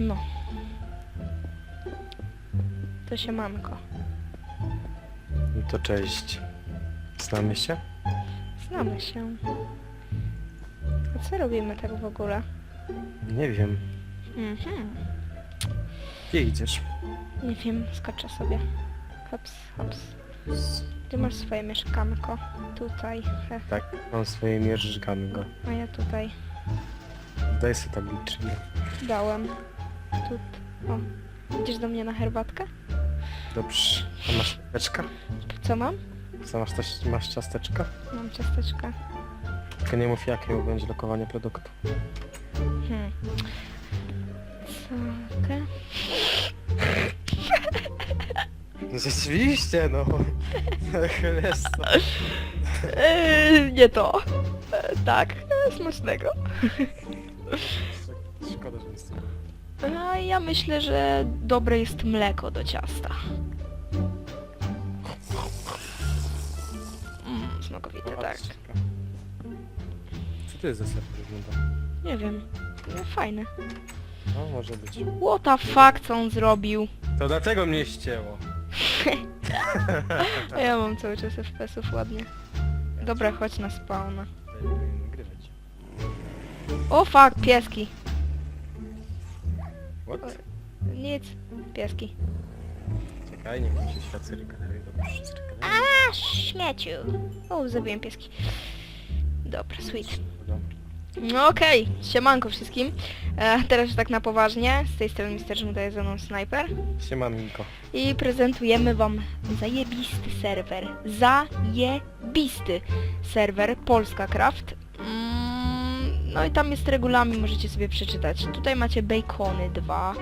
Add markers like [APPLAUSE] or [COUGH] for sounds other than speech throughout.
No. To się manko. To cześć. Znamy się? Znamy się. A co robimy tak w ogóle? Nie wiem. Mhm. Gdzie idziesz? Nie wiem, skoczę sobie. Hops, hops. Ty masz swoje mieszkanko. Tutaj. He. Tak, mam swoje mierzgamy go. A ja tutaj Daj sobie tabliczkę. dałem. Tu. O. Idziesz do mnie na herbatkę? Dobrze. A masz ciasteczka? Co mam? Co masz, też, masz ciasteczka? Mam ciasteczka. Tylko nie mów jakie, bo będzie lokowanie produktu. Hmm. Cakę. No rzeczywiście, no. Chlesto. Eee, nie to. Tak, smacznego. Myślę, że dobre jest mleko do ciasta. Mm, smakowite, tak. Co to jest za ser wygląda? Nie wiem. No, fajne. No, może być. What the fuck, co on zrobił? To dlatego mnie ścięło. A [LAUGHS] ja mam cały czas FPS-ów ładnie. Dobra, chodź na spawna. Nagrywać. O fuck, pieski. What? Nic, pieski. Czekaj, niech mi się świat. Dobrze, wszystko A, śmieciu. O, zabiłem pieski. Dobra, sweet. No okej, siemanko wszystkim. E, teraz już tak na poważnie. Z tej strony Mr. Żmuda jest ze mną Sniper. Siemanko. I prezentujemy wam zajebisty serwer. Zajebisty serwer Polska Craft. No i tam jest regulamin, możecie sobie przeczytać. Tutaj macie bacony 2.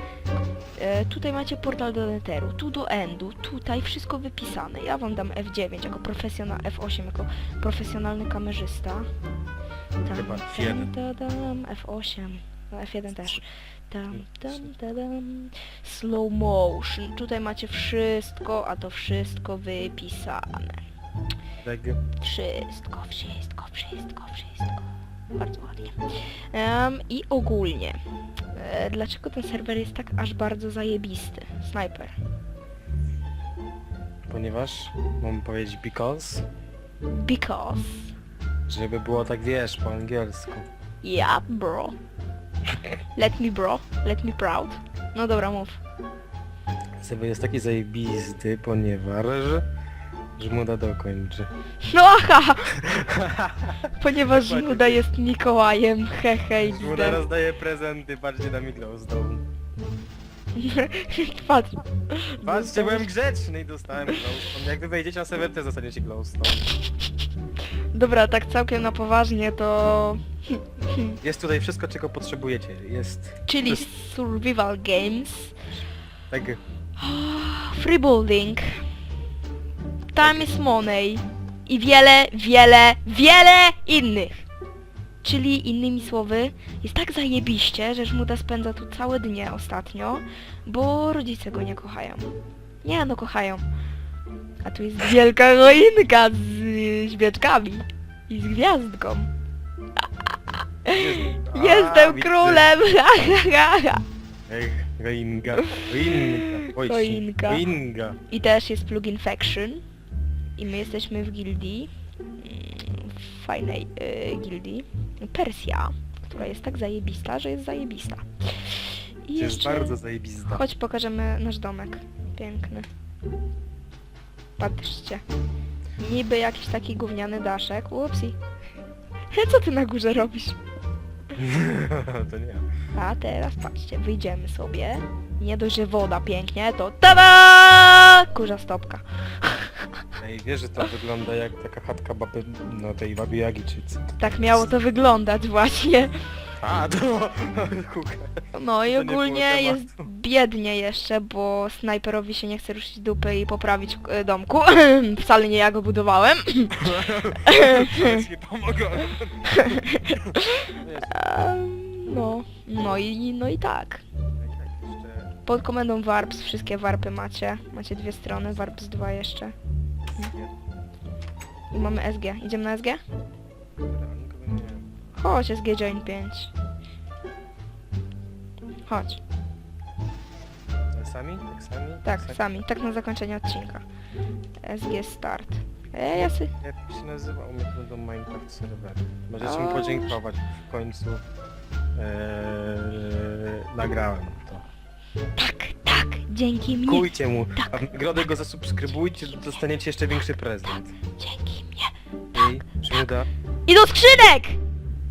E, tutaj macie portal do Netheru, tu do Endu, tutaj wszystko wypisane. Ja wam dam F9 jako profesjonal, F8 jako profesjonalny kamerzysta. Tam, Chyba tam, F1. da, dam, F8. No F1 też. Tam, tam, dam. Slow motion. Tutaj macie wszystko, a to wszystko wypisane. Leg. Wszystko, wszystko, wszystko, wszystko. Bardzo ładnie. Em, I ogólnie. E, dlaczego ten serwer jest tak aż bardzo zajebisty? Sniper. Ponieważ mam powiedzieć because, Because. żeby było tak wiesz po angielsku. Yeah, bro. Let me bro. Let me proud. No dobra, mów. Serwer jest taki zajebisty, ponieważ Żmuda dokończy. No aha! [LAUGHS] Ponieważ Żmuda jest Mikołajem, hehe i Żmuda rozdaje prezenty, patrzcie na mi glowstone. [LAUGHS] Patrz. Patrzcie, byłem grzeczny i dostałem glowstone. Jak wy wejdziecie na serwer, też dostaniecie glowstone. Dobra, tak całkiem na poważnie to... [LAUGHS] Jest tutaj wszystko, czego potrzebujecie. Jest Czyli survival games, tak... [GASPS] free time is money i wiele, wiele, wiele innych. Czyli innymi słowy, jest tak zajebiście, że Żmuda spędza tu całe dnie ostatnio, bo rodzice go nie kochają. Nie no, kochają. A tu jest wielka choinka z y, świeczkami i z gwiazdką. [LAUGHS] Jestem widzę. królem! [LAUGHS] Oj, Choinka. Roinga. I też jest plugin Faction. I my jesteśmy w gildii. mm, w Fajnej y, gildii. Persja, która jest tak zajebista, że jest zajebista. I To jest jeszcze... bardzo zajebista. Chodź pokażemy nasz domek. Piękny. Patrzcie. Niby jakiś taki gówniany daszek. Upsi. [LAUGHS] Co ty na górze robisz? [LAUGHS] to nie. A teraz patrzcie, wyjdziemy sobie. Nie dość, że woda pięknie, to tada! Kurza stopka. Ej, wiesz, że to wygląda jak taka chatka baby, no tej babi Jagi, czy co? Tak miało to wyglądać właśnie. A, to... [LAUGHS] Kuka. No i To nie było ogólnie tematu. jest biednie jeszcze, bo snajperowi się nie chce ruszyć dupy i poprawić e, domku. [LAUGHS] Wcale nie ja go budowałem. Nic nie pomogło. Wiesz, Em, No, no i, no i tak. jak jeszcze... Pod komendą warps wszystkie warpy macie. Macie dwie strony, warps 2 jeszcze. I mamy SG. Idziemy na SG? Chodź, SG Join 5. Chodź. sami? Tak sami? Tak, sami? tak na zakończenie odcinka. SG Start. E, ja sy... Jak się nazywa? U mnie będą Minecraft serwery. Możecie mi podziękować, w końcu eee, nagrałem to. Tak, dzięki mnie. Kujcie mu, Tak. a w nagrodę go zasubskrybujcie, że dostaniecie jeszcze większy prezent. Dzięki mnie. Ej, Żmuda, I do skrzynek!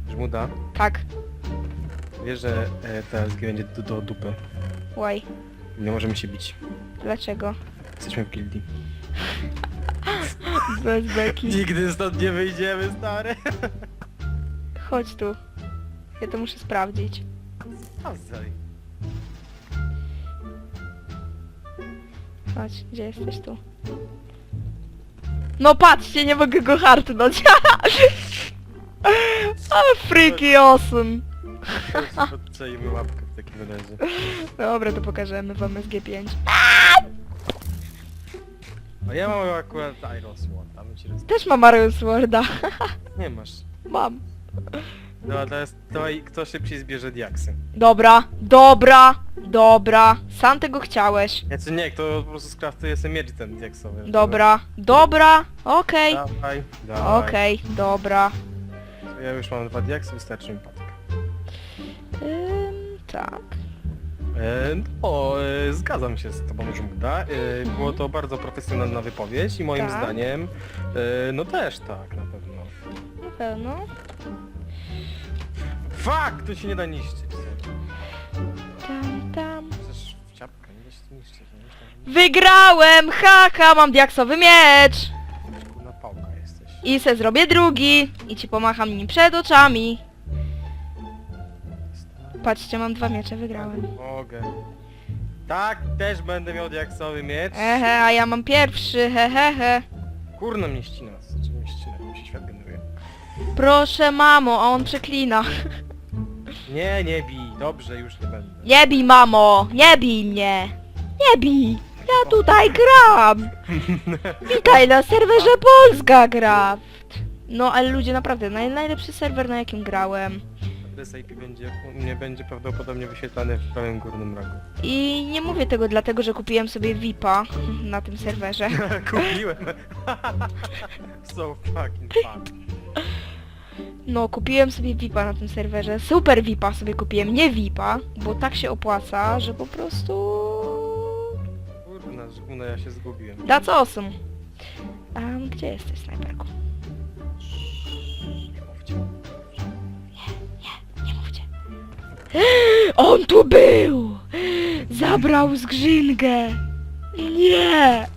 Żmuda, Tak. wiesz, że e, TSG będzie do, do dupy. Why? Nie możemy się bić. Dlaczego? Jesteśmy w gildii. Bez beki. Nigdy stąd nie wyjdziemy, stary. Chodź tu. Ja to muszę sprawdzić. Sprawdzaj. Chodź, gdzie jesteś tu? No patrzcie, nie mogę go hartnąć. [LAUGHS] A freaky awesome. Odczajmy łapkę w takim razie. Dobra, to pokażemy wam SG5. A ja mam akurat Iron Sword, tam ci roz... Też mam Iron Sworda. Nie masz. Mam. No teraz to i kto szybciej zbierze diaksy. Dobra, dobra, dobra. Sam tego chciałeś. Ja czy nie, kto po prostu skraftuje sobie miecz ten diaksowy. Dobra, dobra, okej. Dawaj, dawaj. Okej, dobra. Ja już mam dwa diaksy, wystarczy mi patka. Ym, tak. E, no, e, zgadzam się z tobą, Żmugda. E, było to bardzo profesjonalna wypowiedź i moim Tak. zdaniem, e, no też tak, na pewno. Na pewno. Fuck! To się nie da niszczyć. Tam, tam. Przecież w ciapkę nie da się Wygrałem! Haha, mam diaksowy miecz! na pałka jesteś. I se zrobię drugi. I ci pomacham nim przed oczami. Patrzcie, mam dwa miecze, wygrałem. Mogę. Tak, też będę miał diaksowy miecz. Ehe, a ja mam pierwszy, hehehe. He, he. Kurno mnie ścina. Czy mnie ścina? Mi się świat generuje. Proszę mamo, a on przeklina. Nie, nie bij. Dobrze, już nie będę. Nie bij mamo, nie bij mnie. Nie bij. Ja tutaj gram. [LAUGHS] Witaj na serwerze Polska Craft. No ale ludzie naprawdę, naj, najlepszy serwer na jakim grałem. IP będzie, u mnie będzie prawdopodobnie wyświetlany w prawym górnym rogu. I nie mówię tego dlatego, że kupiłem sobie VIPa [LAUGHS] na tym serwerze. [LAUGHS] Kupiłem. so fucking fun. No, kupiłem sobie VIPa na tym serwerze. Super VIPa sobie kupiłem, nie VIPa, bo tak się opłaca, że po prostu... Kurna, żguna, ja się zgubiłem. That's awesome. Um, gdzie jesteś, snajperku? Nie mówcie. Nie mówcie. [GASPS] On tu był! Zabrał skrzynkę! Nie!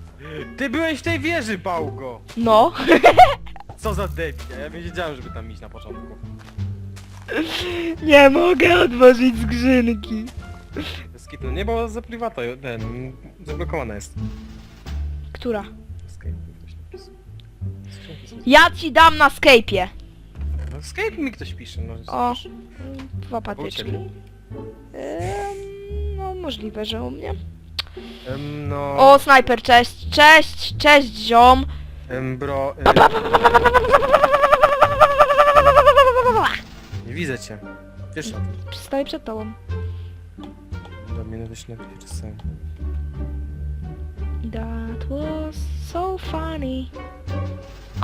Ty byłeś w tej wieży, Pałgo! No, [LAUGHS] Co za debil, ja nie wiedziałem, żeby tam iść na początku. nie mogę otworzyć skrzynki. Skipnę, nie, bo za prywata, ten, zablokowana jest. Która? Escape, ktoś napisał. Skrzynki są- Ja ci dam na Skype'ie. No, Escape mi ktoś pisze, no. O, dwa patyczki. Em, no, możliwe, że u mnie. Em, no... O, snajper, cześć, cześć, cześć, ziom. Em, bro... E, nie widzę cię. Wiesz o tym. Stoję przed tobą. Do mnie też napisz sam. That was so funny.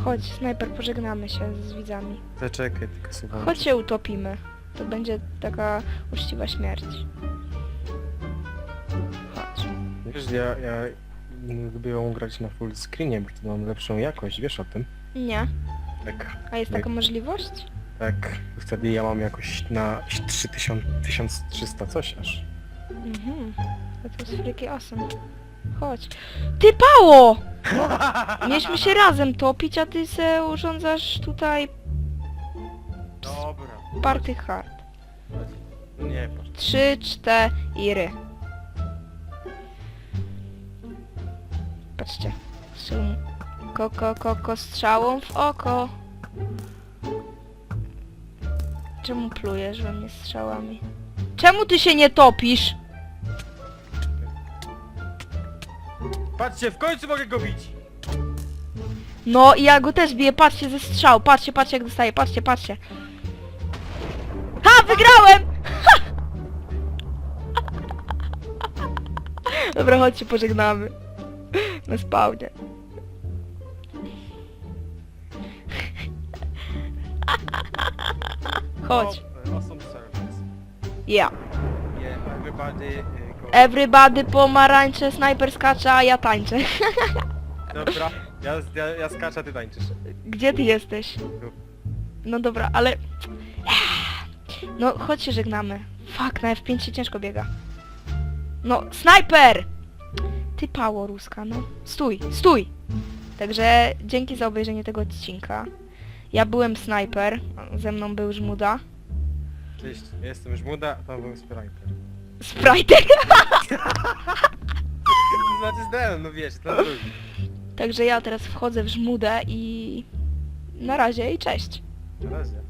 Chodź, snajper, pożegnamy się z widzami. Zaczekaj, tylko sobie... Chodź się utopimy. To będzie taka uczciwa śmierć. Chodź. Wiesz, ja, ja lubię ją grać na full screenie, bo wtedy mam lepszą jakość, wiesz o tym? Nie. Tak, A jest taka możliwość? tak. Wtedy ja mam jakoś na 3000, 1300 coś aż. Mhm. To jest freaky awesome. Chodź. Ty pało! [LAUGHS] Mieliśmy się razem topić, a ty se urządzasz tutaj Dobra. party hard. Nie, patrz. Trzy, cztery. Patrzcie. Strzał. Koko, koko, strzałą w oko. Czemu plujesz we mnie strzałami? Czemu ty się nie topisz? Patrzcie, w końcu mogę go bić! No i ja go też biję, patrzcie ze strzał, patrzcie, patrzcie jak dostaję, patrzcie, patrzcie. Ha, wygrałem! [LAUGHS] Dobra, chodźcie, pożegnamy. Na spawnie. Chodź. Awesome service. Ja. Yeah, everybody uh, go. Everybody pomarańcze, snajper skacze, a ja tańczę. Dobra, ja, ja, ja skaczę, a ty tańczysz. Gdzie ty jesteś? No dobra, ale... No, chodź się żegnamy. Fuck, na F5 się ciężko biega. No, snajper! Ty pało ruska, no. Stój, stój! Także dzięki za obejrzenie tego odcinka. Ja byłem snajper, ze mną był Żmuda. Cześć, jestem Żmuda, a tam był Spriter. Sprite! To [LAUGHS] znaczy zdałem, no wiesz, to drugi. Także ja teraz wchodzę w Żmudę i... Na razie i cześć. Na razie.